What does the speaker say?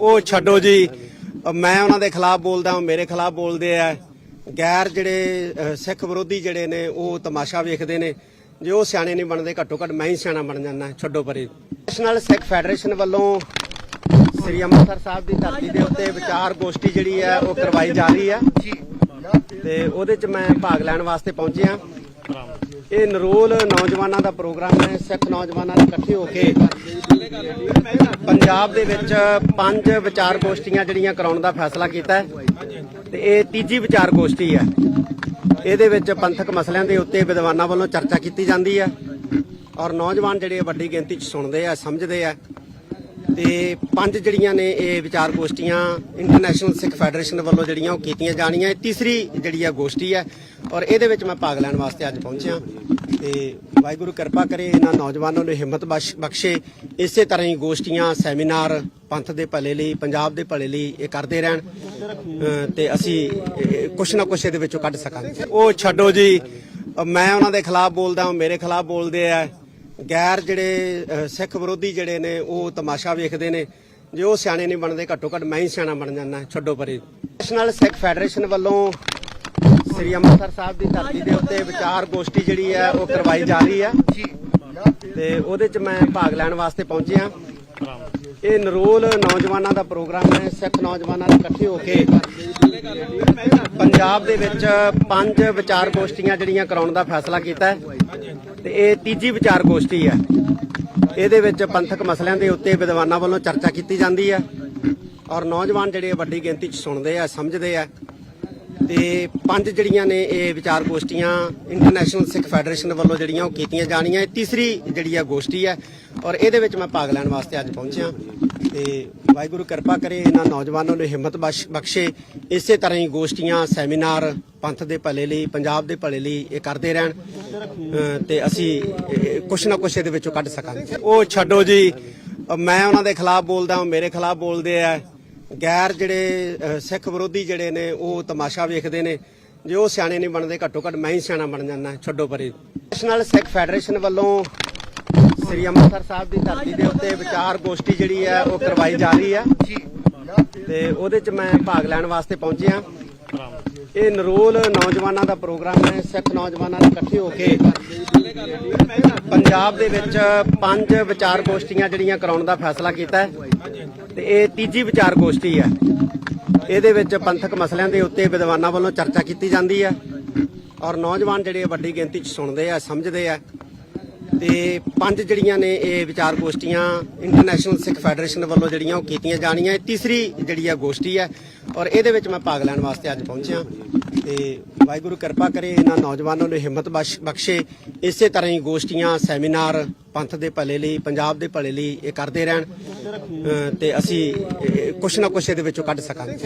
ਉਹ ਛੱਡੋ ਜੀ। ਮੈਂ ਉਹਨਾਂ ਦੇ ਖਿਲਾਫ ਬੋਲਦਾ ਮੇਰੇ ਖਿਲਾਫ ਬੋਲਦੇ ਆ। ਗੈਰ ਜਿਹੜੇ ਸਿੱਖ ਵਿਰੋਧੀ ਜਿਹੜੇ ਨੇ, ਉਹ ਤਮਾਸ਼ਾ ਵੇਖਦੇ ਨੇ। ਜੇ ਉਹ ਸਿਆਣੇ ਨਹੀਂ ਬਣਦੇ, ਘੱਟੋ ਘੱਟ ਮੈਂ ਹੀ ਸਿਆਣਾ ਬਣ ਜਾਂਦਾ, ਛੱਡੋ ਪਰੇ। ਨੈਸ਼ਨਲ ਸਿੱਖ ਫੈਡਰੇਸ਼ਨ ਵੱਲੋਂ ਸ੍ਰੀ ਅੰਮ੍ਰਿਤਸਰ ਸਾਹਿਬ ਦੀ ਧਰਤੀ ਦੇ ਉੱਤੇ ਵਿਚਾਰ ਗੋਸ਼ਟੀ ਜਿਹੜੀ ਹੈ, ਉਹ ਕਰਵਾਈ ਜਾ ਰਹੀ ਹੈ। ਤੇ ਉਹਦੇ ਚ ਮੈਂ ਭਾਗ ਲੈਣ ਵਾਸਤੇ ਪਹੁੰਚਿਆ ਇਹ ਨਰੋਲ ਨੌਜਵਾਨਾਂ ਦਾ ਪ੍ਰੋਗਰਾਮ ਹੈ। ਸਿੱਖ ਨੌਜਵਾਨਾਂ ਨੇ ਇਕੱਠੇ ਹੋ ਕੇ ਪੰਜਾਬ ਦੇ ਵਿੱਚ ਪੰਜ ਵਿਚਾਰ ਗੋਸ਼ਟੀਆਂ ਜਿਹੜੀਆਂ ਕਰਾਉਣ ਦਾ ਫੈਸਲਾ ਕੀਤਾ ਹੈ ਤੇ ਇਹ ਤੀਜੀ ਵਿਚਾਰ ਗੋਸ਼ਟੀ ਹੈ। ਇਹਦੇ ਵਿੱਚ ਪੰਥਕ ਮਸਲਿਆਂ ਦੇ ਉੱਤੇ ਵਿਦਵਾਨਾਂ ਵੱਲੋਂ ਚਰਚਾ ਕੀਤੀ ਜਾਂਦੀ ਹੈ ਔਰ ਨੌਜਵਾਨ ਜਿਹੜੇ ਵੱਡੀ ਗਿਣਤੀ 'ਚ ਸੁਣਦੇ ਆ, ਸਮਝਦੇ ਆ ਤੇ ਪੰਜ ਜਿਹੜੀਆਂ ਨੇ ਇਹ ਵਿਚਾਰ ਗੋਸ਼ਟੀਆਂ ਇੰਟਰਨੈਸ਼ਨਲ ਸਿੱਖ ਫੈਡਰੇਸ਼ਨ ਵੱਲੋਂ ਜਿਹੜੀਆਂ ਉਹ ਕੀਤੀਆਂ ਜਾਣੀਆਂ। ਇਹ ਤੀਸਰੀ ਜਿਹੜੀ ਆ ਗੋਸ਼ਟੀ ਹੈ ਔਰ ਇਹਦੇ ਵਿੱਚ ਮੈਂ ਭਾਗ ਲੈਣ ਵਾਸਤੇ ਅੱਜ ਪਹੁੰਚਿਆ। ਤੇ ਵਾਹਿਗੁਰੂ ਕਿਰਪਾ ਕਰੇ, ਇਹਨਾਂ ਨੌਜਵਾਨਾਂ ਨੂੰ ਹਿੰਮਤ ਬਖਸ਼ੇ ਇਸੇ ਤਰ੍ਹਾਂ ਹੀ ਗੋਸ਼ਟੀਆਂ, ਸੈਮੀਨਾਰ, ਪੰਥ ਦੇ ਭਲੇ ਲਈ, ਪੰਜਾਬ ਦੇ ਭਲੇ ਲਈ ਇਹ ਕਰਦੇ ਰਹਿਣ। ਤੇ ਅਸੀਂ ਕੁਛ ਨਾ ਕੁਛ ਇਹਦੇ ਵਿੱਚੋਂ ਕੱਢ ਸਕਾਂਗੇ। ਉਹ ਛੱਡੋ ਜੀ ਮੈਂ ਉਹਨਾਂ ਦੇ ਖਿਲਾਫ ਬੋਲਦਾ ਮੇਰੇ ਖਿਲਾਫ ਬੋਲਦੇ ਆ। ਗੈਰ ਜਿਹੜੇ ਸਿੱਖ ਵਿਰੋਧੀ ਜਿਹੜੇ ਨੇ, ਉਹ ਤਮਾਸ਼ਾ ਵੇਖਦੇ ਨੇ। ਜੇ ਉਹ ਸਿਆਣੇ ਨਹੀਂ ਬਣਦੇ, ਘੱਟੋ ਘੱਟ ਮੈਂ ਹੀ ਸਿਆਣਾ ਬਣ ਜਾਂਦਾ, ਛੱਡੋ ਪਰੇ। ਨੈਸ਼ਨਲ ਸਿੱਖ ਫੈਡਰੇਸ਼ਨ ਵੱਲੋਂ ਸ੍ਰੀ ਅੰਮ੍ਰਿਤਸਰ ਸਾਹਿਬ ਦੀ ਧਰਤੀ ਦੇ ਉੱਤੇ ਵਿਚਾਰ ਗੋਸ਼ਟੀ ਜਿਹੜੀ ਹੈ, ਉਹ ਕਰਵਾਈ ਜਾ ਰਹੀ ਹੈ। ਤੇ ਉਹਦੇ ਚ ਮੈਂ ਭਾਗ ਲੈਣ ਵਾਸਤੇ ਪਹੁੰਚਿਆ ਇਹ ਨਰੋਲ ਨੌਜਵਾਨਾਂ ਦਾ ਪ੍ਰੋਗਰਾਮ ਹੈ। ਸਿੱਖ ਨੌਜਵਾਨਾਂ ਨੇ ਇਕੱਠੇ ਹੋ ਕੇ ਪੰਜਾਬ ਦੇ ਵਿੱਚ ਪੰਜ ਵਿਚਾਰ ਗੋਸ਼ਟੀਆਂ ਜਿਹੜੀਆਂ ਕਰਾਉਣ ਦਾ ਫੈਸਲਾ ਕੀਤਾ ਹੈ। ਤੇ ਇਹ ਤੀਜੀ ਵਿਚਾਰ ਗੋਸ਼ਟੀ ਹੈ। ਇਹਦੇ ਵਿੱਚ ਪੰਥਕ ਮਸਲਿਆਂ ਦੇ ਉੱਤੇ ਵਿਦਵਾਨਾਂ ਵੱਲੋਂ ਚਰਚਾ ਕੀਤੀ ਜਾਂਦੀ ਹੈ। ਔਰ ਨੌਜਵਾਨ ਜਿਹੜੇ ਵੱਡੀ ਗਿਣਤੀ 'ਚ ਸੁਣਦੇ ਆ, ਸਮਝਦੇ ਆ। ਤੇ ਪੰਜ ਜਿਹੜੀਆਂ ਨੇ ਇਹ ਵਿਚਾਰ ਗੋਸ਼ਟੀਆਂ ਇੰਟਰਨੈਸ਼ਨਲ ਸਿੱਖ ਫੈਡਰੇਸ਼ਨ ਵੱਲੋਂ ਜਿਹੜੀਆਂ ਉਹ ਕੀਤੀਆਂ ਜਾਣੀਆਂ। ਇਹ ਤੀਸਰੀ ਜਿਹੜੀ ਆ ਗੋਸ਼ਟੀ ਹੈ ਔਰ ਇਹਦੇ ਵਿੱਚ ਮੈਂ ਭਾਗ ਲੈਣ ਵਾਸਤੇ ਅੱਜ ਪਹੁੰਚਿਆ। ਤੇ ਵਾਹਿਗੁਰੂ ਕਿਰਪਾ ਕਰੇ ਇਹਨਾਂ ਨੌਜਵਾਨਾਂ ਨੂੰ ਹਿੰਮਤ ਬਖਸ਼- ਬਖਸ਼ੇ। ਇਸੇ ਤਰ੍ਹਾਂ ਹੀ ਗੋਸ਼ਟੀਆਂ ਸੈਮੀਨਾਰ ਪੰਥ ਦੇ ਭਲੇ ਲਈ ਪੰਜਾਬ ਦੇ ਭਲੇ ਲਈ ਇਹ ਕਰਦੇ ਰਹਿਣ। ਅ, ਤੇ ਅਸੀਂ ਕੁਛ ਨਾ ਕੁਛ ਇਹਦੇ ਵਿੱਚੋਂ ਕੱਢ ਸਕਾਂਗੇ। ਉਹ ਛੱਡੋ ਜੀ। ਮੈਂ ਉਹਨਾਂ ਦੇ ਖਿਲਾਫ ਬੋਲਦਾ ਮੇਰੇ ਖਿਲਾਫ ਬੋਲਦੇ ਆ। ਗੈਰ ਜਿਹੜੇ ਸਿੱਖ ਵਿਰੋਧੀ ਜਿਹੜੇ ਨੇ, ਉਹ ਤਮਾਸ਼ਾ ਵੇਖਦੇ ਨੇ। ਜੇ ਉਹ ਸਿਆਣੇ ਨਹੀਂ ਬਣਦੇ, ਘੱਟੋ ਘੱਟ ਮੈਂ ਹੀ ਸਿਆਣਾ ਬਣ ਜਾਂਦਾ, ਛੱਡੋ ਪਰੇ। ਨੈਸ਼ਨਲ ਸਿੱਖ ਫੈਡਰੇਸ਼ਨ ਵੱਲੋਂ ਸ੍ਰੀ ਅੰਮ੍ਰਿਤਸਰ ਸਾਹਿਬ ਦੀ ਧਰਤੀ ਦੇ ਉੱਤੇ ਵਿਚਾਰ ਗੋਸ਼ਟੀ ਜਿਹੜੀ ਹੈ, ਉਹ ਕਰਵਾਈ ਜਾ ਰਹੀ ਹੈ। ਤੇ ਉਹਦੇ ਚ ਮੈਂ ਭਾਗ ਲੈਣ ਵਾਸਤੇ ਪਹੁੰਚਿਆ ਇਹ ਨਰੋਲ ਨੌਜਵਾਨਾਂ ਦਾ ਪ੍ਰੋਗਰਾਮ ਹੈ। ਸਿੱਖ ਨੌਜਵਾਨਾਂ ਨੇ ਇਕੱਠੇ ਹੋ ਕੇ ਪੰਜਾਬ ਦੇ ਵਿੱਚ ਪੰਜ ਵਿਚਾਰ ਗੋਸ਼ਟੀਆਂ ਜਿਹੜੀਆਂ ਕਰਾਉਣ ਦਾ ਫੈਸਲਾ ਕੀਤਾ ਹੈ। ਤੇ ਇਹ ਤੀਜੀ ਵਿਚਾਰ ਗੋਸ਼ਟੀ ਹੈ। ਇਹਦੇ ਵਿੱਚ ਪੰਥਕ ਮਸਲਿਆਂ ਦੇ ਉੱਤੇ ਵਿਦਵਾਨਾਂ ਵੱਲੋਂ ਚਰਚਾ ਕੀਤੀ ਜਾਂਦੀ ਹੈ ਔਰ ਨੌਜਵਾਨ ਜਿਹੜੇ ਵੱਡੀ ਗਿਣਤੀ 'ਚ ਸੁਣਦੇ ਆ, ਸਮਝਦੇ ਆ। ਤੇ ਪੰਜ ਜਿਹੜੀਆਂ ਨੇ ਇਹ ਵਿਚਾਰ ਗੋਸ਼ਟੀਆਂ ਇੰਟਰਨੈਸ਼ਨਲ ਸਿੱਖ ਫੈਡਰੇਸ਼ਨ ਵੱਲੋਂ ਜਿਹੜੀਆਂ ਉਹ ਕੀਤੀਆਂ ਜਾਣੀਆਂ। ਇਹ ਤੀਸਰੀ ਜਿਹੜੀ ਆ ਗੋਸ਼ਟੀ ਹੈ ਔਰ ਇਹਦੇ ਵਿੱਚ ਮੈਂ ਭਾਗ ਲੈਣ ਵਾਸਤੇ ਅੱਜ ਪਹੁੰਚਿਆ। ਤੇ ਵਾਹਿਗੁਰੂ ਕਿਰਪਾ ਕਰੇ ਇਹਨਾਂ ਨੌਜਵਾਨਾਂ ਨੂੰ ਹਿੰਮਤ ਬਖਸ਼- ਬਖਸ਼ੇ। ਇਸੇ ਤਰ੍ਹਾਂ ਹੀ ਗੋਸ਼ਟੀਆਂ ਸੈਮੀਨਾਰ ਪੰਥ ਦੇ ਭਲੇ ਲਈ ਪੰਜਾਬ ਦੇ ਭਲੇ ਲਈ ਇਹ ਕਰਦੇ ਰਹਿਣ। ਅ, ਤੇ ਅਸੀਂ ਕੁਛ ਨਾ ਕੁਛ ਇਹਦੇ ਵਿੱਚੋਂ ਕੱਢ ਸਕਾਂਗੇ।